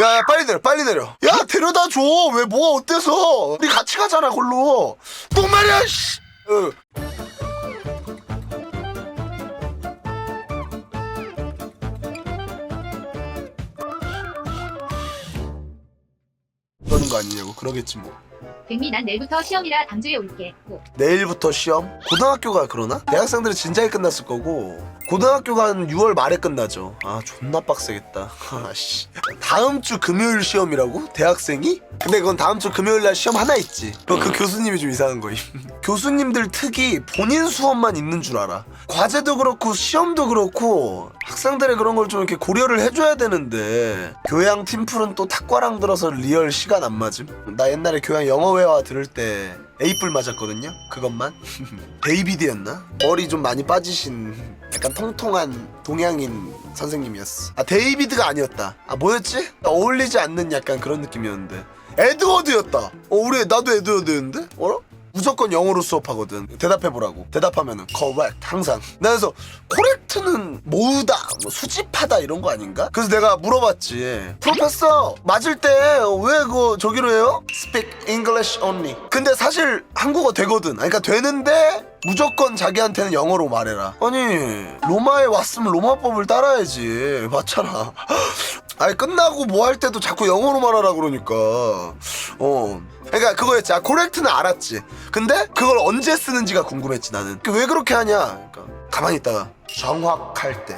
야, 야 빨리 내려 빨리 내려. 야 데려다 줘. 왜 뭐가 어때서? 우리 같이 가잖아 걸로. 똥 말이야 씨. 어. 그러는 거 아니냐고. 그러겠지 뭐 백미 난 내일부터 시험이라 당주에 올게. 고. 내일부터 시험? 고등학교가 그러나? 대학생들은 진작에 끝났을 거고 고등학교가 한 6월 말에 끝나죠 아 존나 빡세겠다 아씨 다음 주 금요일 시험이라고? 대학생이? 근데 그건 다음 주 금요일 날 시험 하나 있지 그, 그 교수님이 좀 이상한 거임 교수님들 특이 본인 수업만 있는 줄 알아 과제도 그렇고 시험도 그렇고 학생들의 그런 걸 좀 이렇게 고려를 해줘야 되는데 교양 팀플은 또 탁과랑 들어서 리얼 시간 안 맞음 나 옛날에 교양 영어 회화 들을 때 에이뿔 맞았거든요 그것만 데이비드였나? 머리 좀 많이 빠지신 약간 통통한 동양인 선생님이었어 아 데이비드가 아니었다 아 뭐였지? 어울리지 않는 약간 그런 느낌이었는데 에드워드였다 어 우리 나도 에드워드였는데? 어라? 무조건 영어로 수업하거든. 대답해보라고. 대답하면은 correct 항상. 나 그래서 correct는 모으다 뭐 수집하다 이런 거 아닌가? 그래서 내가 물어봤지. 프로페서 맞을 때 왜 그거 저기로 해요? speak English only. 근데 사실 한국어 되거든. 그러니까 되는데 무조건 자기한테는 영어로 말해라. 아니 로마에 왔으면 로마법을 따라야지. 맞잖아 아니 끝나고 뭐 할 때도 자꾸 영어로 말하라 그러니까. 어. 그러니까 그거였지. 아 코렉트는 알았지. 근데 그걸 언제 쓰는지가 궁금했지 나는. 그왜 그렇게 하냐? 그러니까 가만히 있다가 정확할 때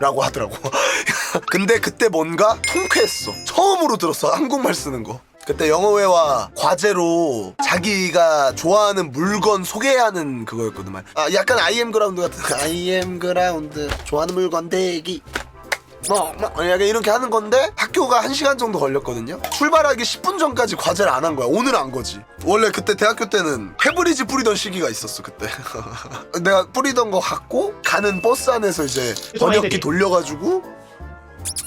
라고 하더라고. 근데 그때 뭔가 통쾌했어. 처음으로 들었어 한국말 쓰는 거. 그때 영어회화 과제로 자기가 좋아하는 물건 소개하는 그거였거든 말. 아 약간 IM 그라운드 같은 IM 그라운드. 좋아하는 물건 대기 뭐, 뭐 약간 이렇게 하는 건데 학교가 1시간 정도 걸렸거든요. 출발하기 10분 전까지 과제를 안 한 거야. 오늘 한 거지. 원래 그때 대학교 때는 페브리즈 뿌리던 시기가 있었어 그때. 내가 뿌리던 거 갖고 가는 버스 안에서 이제 번역기 돌려가지고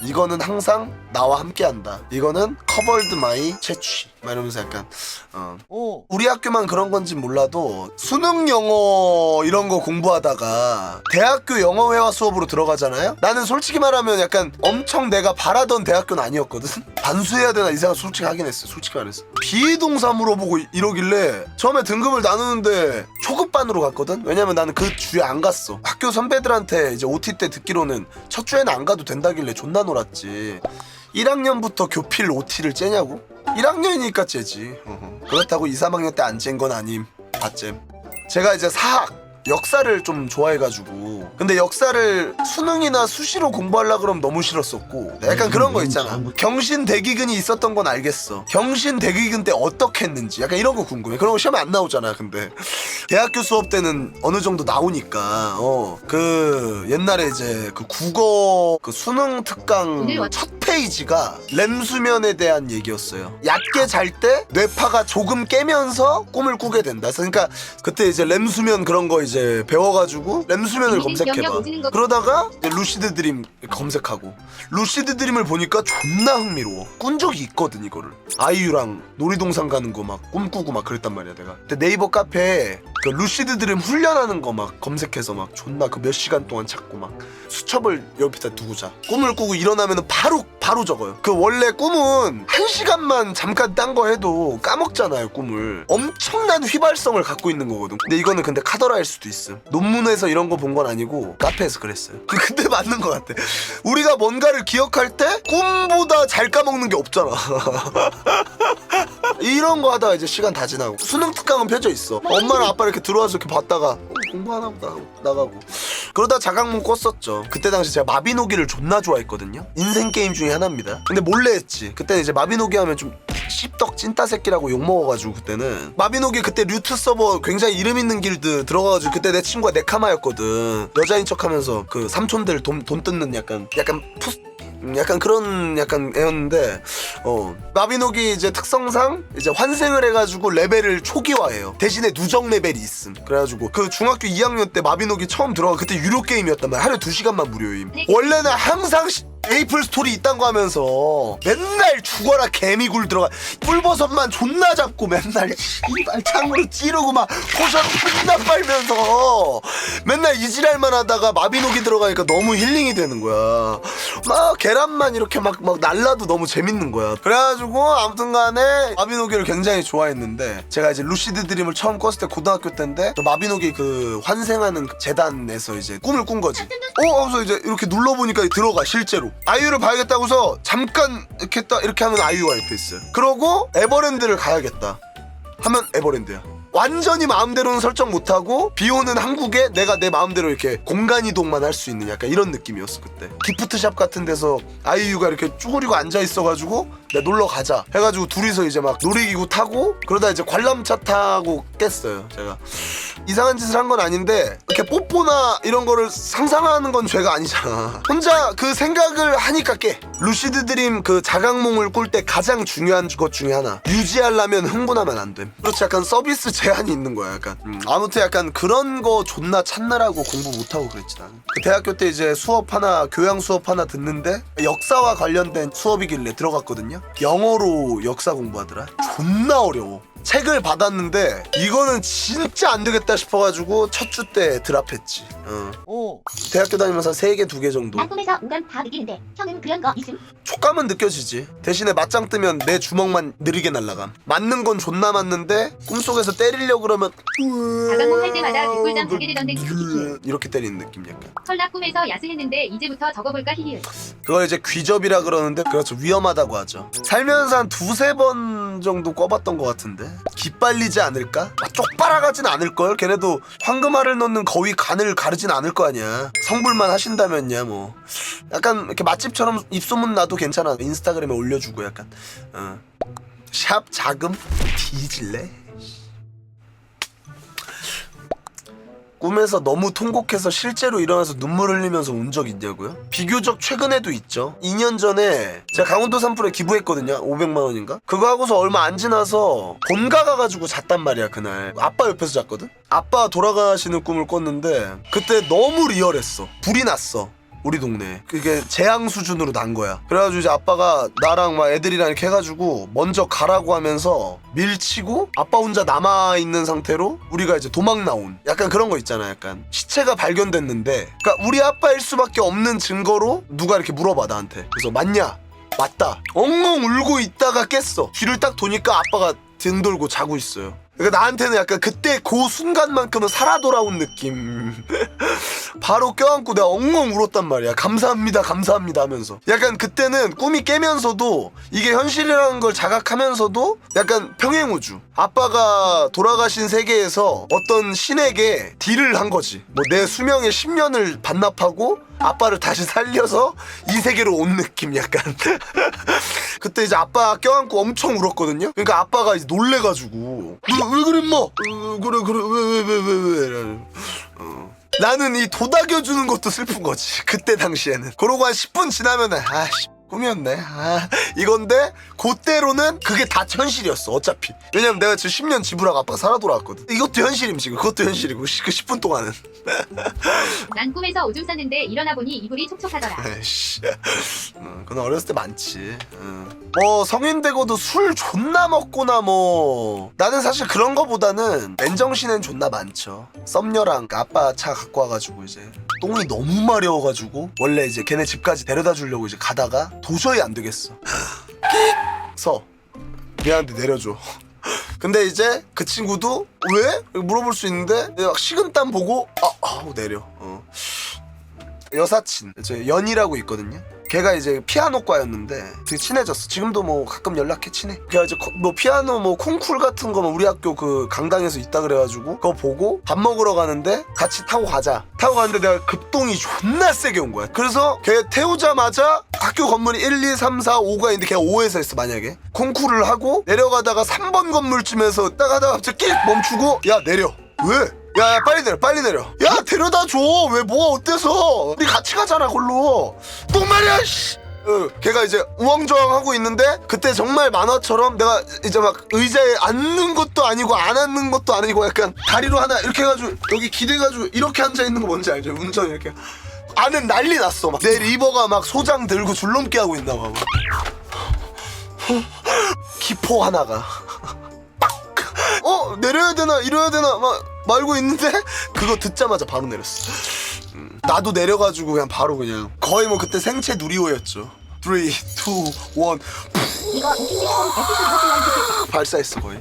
이거는 항상 나와 함께한다 이거는 커버드 마이 채취 막 이러면서 약간 어. 우리 학교만 그런 건지 몰라도 수능 영어 이런 거 공부하다가 대학교 영어 회화 수업으로 들어가잖아요. 나는 솔직히 말하면 약간 엄청 내가 바라던 대학교는 아니었거든. 반수해야 되나 이 생각 솔직히 하긴 했어. 솔직히 말해서 비동사 물어보고 이- 이러길래 처음에 등급을 나누는데 초급반으로 갔거든. 왜냐면 나는 그 주에 안 갔어. 학교 선배들한테 이제 OT 때 듣기로는 첫 주에는 안 가도 된다길래 존나 놀았지. 1학년부터 교필 OT를 째냐고? 1학년이니까 째지. 그렇다고 2, 3학년 때안짠건 아님. 다 잼. 제가 이제 사학 역사를 좀 좋아해가지고. 근데 역사를 수능이나 수시로 공부하려 그러면 너무 싫었었고. 약간 그런 거 있잖아. 경신 대기근이 있었던 건 알겠어. 경신 대기근 때 어떻게 했는지. 약간 이런 거 궁금해. 그런 거 시험에 안 나오잖아 근데. 대학교 수업 때는 어느 정도 나오니까 어. 그 옛날에 이제 그 국어 그 수능 특강 오 늘 왔- 첫 페이지가 램 수면에 대한 얘기였어요. 얕게 잘 때 뇌파가 조금 깨면서 꿈을 꾸게 된다. 그러니까 그때 이제 램 수면 그런 거 이제 배워가지고 램 수면을 검색해봐. 그러다가 루시드 드림 검색하고 루시드 드림을 보니까 존나 흥미로워. 꾼 적이 있거든 이거를. 아이유랑 놀이동산 가는 거 막 꿈꾸고 막 그랬단 말이야 내가. 근데 네이버 카페에 그 루시드 드림 훈련하는 거 막 검색해서 막 존나 그 몇 시간 동안 찾고 막 수첩을 옆에다 두고 자. 꿈을 꾸고 일어나면 바로 바로 적어요. 그 원래 꿈은 한 시간만 잠깐 딴 거 해도 까먹잖아요 꿈을. 엄청난 휘발성을 갖고 있는 거거든. 근데 이거는 근데 카더라일 수도 있음. 논문에서 이런 거 본 건 아니고 카페에서 그랬어요. 그- 근데 맞는 것 같아. 우리가 뭔가를 기억할 때 꿈보다 잘 까먹는 게 없잖아. 이런 거 하다가 이제 시간 다 지나고 수능 특강은 펴져 있어. 엄마랑 아빠 이렇게 들어와서 이렇게 봤다가 어, 공부하나 보다 하고 나가고. 그러다 자각문 꿨었죠. 그때 당시 제가 마비노기를 존나 좋아했거든요. 인생 게임 중에 하나입니다. 근데 몰래 했지. 그때는 이제 마비노기 하면 좀 씹덕 찐따 새끼라고 욕먹어가지고 그때는. 마비노기 그때 류트 서버 굉장히 이름 있는 길드 들어가가지고 그때 내 친구가 네카마였거든. 여자인 척하면서 그 삼촌들 돈, 돈 뜯는 약간 약간 푸 음, 약간 그런 약간 애였는데 어 마비노기 이제 특성상 이제 환생을 해가지고 레벨을 초기화해요. 대신에 누적 레벨이 있음. 그래가지고 그 중학교 2학년 때 마비노기 처음 들어가 그때 유료 게임이었단 말이야. 하루에 2시간만 무료임. 원래는 항상 시- 메이플 스토리 이딴 거 하면서 맨날 죽어라 개미굴 들어가. 뿔버섯만 존나 잡고 맨날 씨발 창으로 찌르고 막 포션 존나 빨면서 맨날 이 지랄만 하다가 마비노기 들어가니까 너무 힐링이 되는 거야. 막 계란만 이렇게 막, 막 날라도 너무 재밌는 거야. 그래가지고 아무튼 간에 마비노기를 굉장히 좋아했는데 제가 이제 루시드 드림을 처음 꿨을 때 고등학교 때인데 저 마비노기 그 환생하는 그 재단에서 이제 꿈을 꾼 거지. 어 하면서 이제 이렇게 눌러보니까 들어가 실제로 아이유를 봐야겠다고서 잠깐 이렇게 딱 이렇게 하면 아이유가 옆에 있어요 그러고 에버랜드를 가야겠다 하면 에버랜드야. 완전히 마음대로는 설정 못하고 비 오는 한국에 내가 내 마음대로 이렇게 공간 이동만 할 수 있는 약간 이런 느낌이었어 그때 기프트샵 같은 데서 아이유가 이렇게 쭈그리고 앉아 있어가지고 내가 놀러 가자. 해가지고 둘이서 이제 막 놀이기구 타고 그러다 이제 관람차 타고 깼어요 제가. 이상한 짓을 한 건 아닌데 이렇게 뽀뽀나 이런 거를 상상하는 건 죄가 아니잖아. 혼자 그 생각을 하니까 깨. 루시드 드림 그 자각몽을 꿀 때 가장 중요한 것 중에 하나. 유지하려면 흥분하면 안돼 그렇지 약간 서비스 제한이 있는 거야 약간. 음, 아무튼 약간 그런 거 존나 찾느라고 공부 못하고 그랬지 나는 그 대학교 때 이제 수업 하나 교양 수업 하나 듣는데 역사와 관련된 수업이길래 들어갔거든요 영어로 역사 공부하더라 존나 어려워 책을 받았는데 이거는 진짜 안 되겠다 싶어가지고 첫 주 때 드랍했지. 어. 오. 대학교 다니면서 세 개 두 개 정도. 난 꿈에서 운간 다 느끼는데 형은 그런 거 있음? 촉감은 느껴지지. 대신에 맞짱 뜨면 내 주먹만 느리게 날아감. 맞는 건 존나 맞는데 꿈속에서 때리려 그러면 자각몽 할 때마다 뒷골장 가게 되던데. 이렇게 때리는 느낌 약간. 설날 꿈에서 야스했는데 이제부터 적어볼까 히히읗. 그걸 이제 귀접이라 그러는데 그렇죠 위험하다고 하죠. 살면서 한 두세 번 정도 꿔봤던 것 같은데 기빨리지 않을까? 막 쪽빨아가진 않을 걸. 걔네도 황금알을 넣는 거위 간을 가르진 않을 거 아니야. 성불만 하신다면야 뭐. 약간 이렇게 맛집처럼 입소문 나도 괜찮아. 인스타그램에 올려주고 약간. 어. 샵 자금 뒤질래? 꿈에서 너무 통곡해서 실제로 일어나서 눈물 흘리면서 운 적 있냐고요? 비교적 최근에도 있죠. 2년 전에 제가 강원도 산불에 기부했거든요. 500만 원인가? 그거 하고서 얼마 안 지나서 본가 가가지고 잤단 말이야 그날. 아빠 옆에서 잤거든. 아빠 돌아가시는 꿈을 꿨는데 그때 너무 리얼했어. 불이 났어. 우리 동네. 그게 재앙 수준으로 난 거야. 그래가지고 이제 아빠가 나랑 막 애들이랑 이렇게 해가지고 먼저 가라고 하면서 밀치고 아빠 혼자 남아있는 상태로 우리가 이제 도망 나온 약간 그런 거 있잖아 약간. 시체가 발견됐는데. 그러니까 우리 아빠일 수밖에 없는 증거로 누가 이렇게 물어봐 나한테. 그래서 맞냐? 맞다. 엉엉 울고 있다가 깼어. 뒤를 딱 도니까 아빠가 등 돌고 자고 있어요 그러니까 나한테는 약간 그때 그 순간만큼은 살아 돌아온 느낌 바로 껴안고 내가 엉엉 울었단 말이야. 감사합니다, 감사합니다 하면서. 약간 그때는 꿈이 깨면서도 이게 현실이라는 걸 자각하면서도 약간 평행우주. 아빠가 돌아가신 세계에서 어떤 신에게 딜을 한 거지. 뭐 내 수명의 10년을 반납하고 아빠를 다시 살려서 이 세계로 온 느낌 약간. 그때 이제 아빠 껴안고 엄청 울었거든요. 그러니까 아빠가 이제 놀래가지고 왜, 왜 그래 임마? 어, 그래 그래 왜 왜 왜 왜 왜? 어. 나는 이 도닥여주는 것도 슬픈 거지. 그때 당시에는. 그러고 한 10분 지나면은, 아씨, 꿈이었네. 아, 이건데, 그때로는 그게 다 현실이었어, 어차피. 왜냐면 내가 지금 10년 지불하고 아빠가 살아 돌아왔거든. 이것도 현실임, 지금. 그것도 현실이고, 시- 그 10분 동안은. 난 꿈에서 오줌 쌌는데 일어나 보니 이불이 촉촉하더라. 아이씨. 음, 그건 어렸을 때 많지. 음. 뭐 성인 되고도 술 존나 먹거나 뭐 나는 사실 그런 거보다는 맨정신엔 존나 많죠. 썸녀랑 아빠 차 갖고 와가지고 이제 똥이 너무 마려워가지고 원래 이제 걔네 집까지 데려다 주려고 이제 가다가 도저히 안 되겠어. 서 미안한데 내려줘. 근데 이제 그 친구도 왜? 물어볼 수 있는데 막 식은땀 보고 아, 아 내려. 어. 여사친 저 연이라고 있거든요. 걔가 이제 피아노과였는데 되게 친해졌어. 지금도 뭐 가끔 연락해 친해. 걔가 이제 거- 뭐 피아노 뭐 콩쿨 같은 거 뭐 우리 학교 그 강당에서 있다 그래가지고 그거 보고 밥 먹으러 가는데 같이 타고 가자. 타고 가는데 내가 급동이 존나 세게 온 거야. 그래서 걔 태우자마자 학교 건물이 1, 2, 3, 4, 5가 있는데 걔가 5에서 했어 만약에 콩쿨을 하고 내려가다가 3번 건물쯤에서 딱 하다가 갑자기 끽 멈추고 야 내려. 왜? 야, 야 빨리 내려 빨리 내려. 야 데려다 줘왜 뭐가 어때서? 우리 같이 가잖아 걸로. 똥 말이야 씨. 어, 걔가 이제 우왕좌왕 하고 있는데 그때 정말 만화처럼 내가 이제 막 의자에 앉는 것도 아니고 안 앉는 것도 아니고 약간 다리로 하나 이렇게 해가지고 여기 기대가지고 이렇게 앉아 있는 거 뭔지 알죠? 운전 이렇게. 안은 난리 났어 막. 내 리버가 막 소장 들고 줄넘기 하고 있나 봐 막. 기포 하나가. 어 내려야 되나 이래야 되나 막 말고 있는데 그거 듣자마자 바로 내렸어. 음, 나도 내려가지고 그냥 바로 그냥 거의 뭐 그때 생체 누리호였죠. 3, 2, 1 이거 에피소드 버튼 발사했어 거의.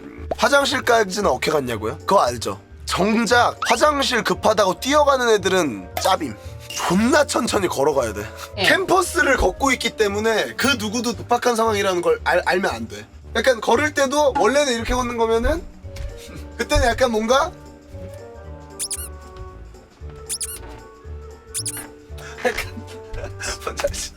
음, 화장실까지는 어떻게 갔냐고요? 그거 알죠? 정작 화장실 급하다고 뛰어가는 애들은 짭임. 존나 천천히 걸어가야 돼. 예. 캠퍼스를 걷고 있기 때문에 그 누구도 급박한 상황이라는 걸 알, 알면 안 돼. 약간 걸을 때도 원래는 이렇게 걷는 거면은 그때는 약간 뭔가 약간 뭔지 알지?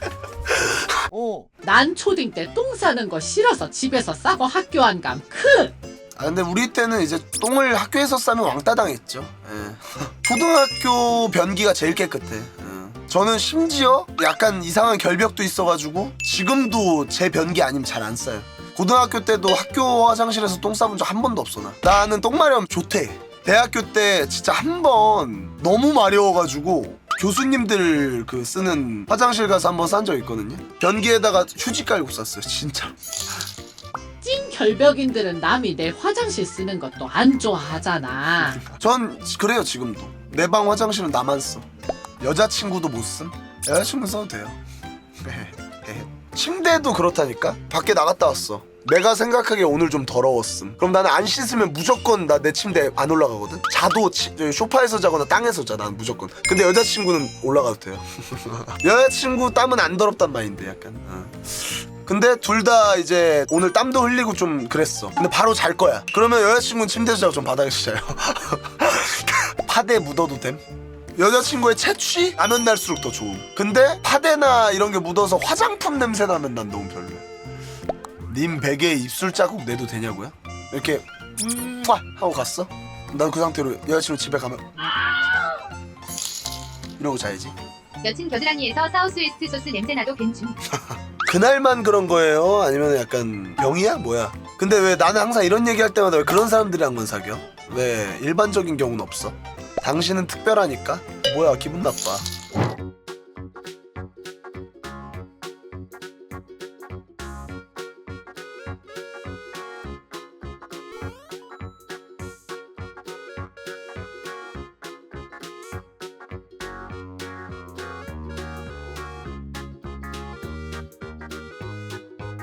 어. 난 초딩 때 똥 싸는 거 싫어서 집에서 싸고 학교 안 감. 크! 아 근데 우리 때는 이제 똥을 학교에서 싸면 왕따 당했죠. 예. 초등학교 변기가 제일 깨끗해. 예. 저는 심지어 약간 이상한 결벽도 있어가지고 지금도 제 변기 아니면 잘 안 싸요. 고등학교 때도 학교 화장실에서 똥 싸본 적 한 번도 없어 나. 나는 똥 마려움 좋대. 대학교 때 진짜 한 번 너무 마려워가지고 교수님들 그 쓰는 화장실 가서 한 번 싼 적 있거든요. 변기에다가 휴지 깔고 쌌어요. 진짜. 찐 결벽인들은 남이 내 화장실 쓰는 것도 안 좋아하잖아. 전 그래요 지금도 내 방 화장실은 나만 써 여자친구도 못 쓴? 여자친구 써도 돼요 침대도 그렇다니까 밖에 나갔다 왔어 내가 생각하기에 오늘 좀 더러웠음 그럼 나는 안 씻으면 무조건 나 내 침대 안 올라가거든 자도 치, 저기 소파에서 자거나 땅에서 자 나는 무조건 근데 여자친구는 올라가도 돼요 여자친구 땀은 안 더럽단 말인데 약간 어. 근데 둘 다 이제 오늘 땀도 흘리고 좀 그랬어. 근데 바로 잘 거야. 그러면 여자친구는 침대에서 자고 좀 바닥에서 자요. 파데 묻어도 됨? 여자친구의 채취 나면 날수록 더 좋음. 근데 파데나 이런 게 묻어서 화장품 냄새 나면 난 너무 별로야. 님 베개에 입술 자국 내도 되냐고요? 이렇게 음 하고 갔어? 난 그 상태로 여자친구 집에 가면 이러고 자야지. 여친 겨드랑이에서 사우스웨스트 소스 냄새 나도 괜찮. 그날만 그런 거예요? 아니면 약간 병이야? 뭐야? 근데 왜 나는 항상 이런 얘기 할 때마다 왜 그런 사람들이랑 만 사겨? 왜 일반적인 경우는 없어? 당신은 특별하니까? 뭐야 기분 나빠